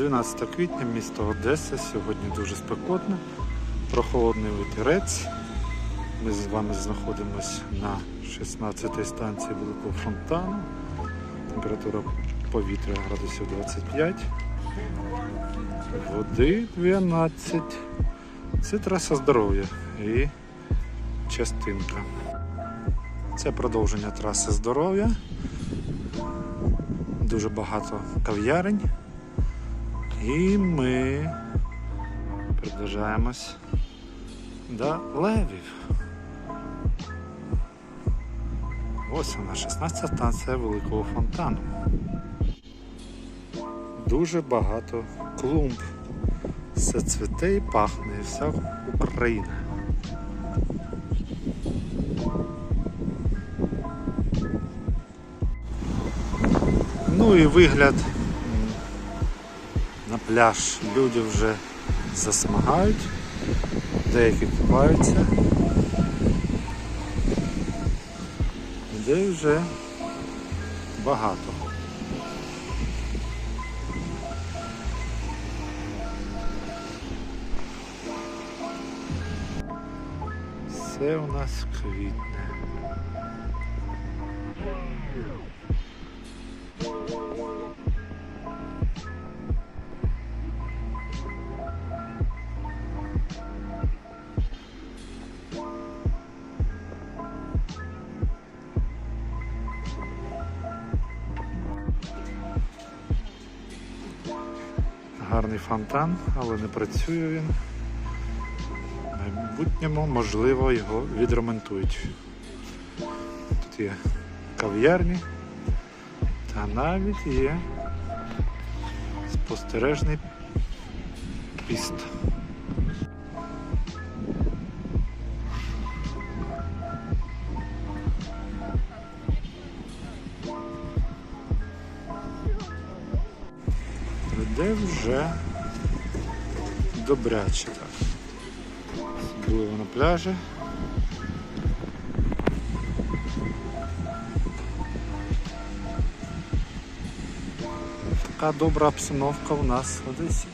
12 квітня, місто Одеса. Сьогодні дуже спекотно, прохолодний вітерець. Ми з вами знаходимося на 16-й станції Великого фонтану. Температура повітря градусів 25, води 12. Це траса здоров'я і частинка. Це продовження траси здоров'я. Дуже багато кав'ярень. І ми приближаємось до левів. Ось вона, 16 станція Великого фонтану. Дуже багато клумб. Все цвіте і пахне, і вся Україна. Ну і вигляд на пляж. Люди вже засмагають, деякі купаються. Людей вже багато. Все у нас квітне. Гарний фонтан, але не працює він. В майбутньому, можливо, його відремонтують. Тут є кав'ярні та навіть є спостережний піст. Людей вже добряче так. Особливо на пляжі. Така добра обстановка у нас в Одесі.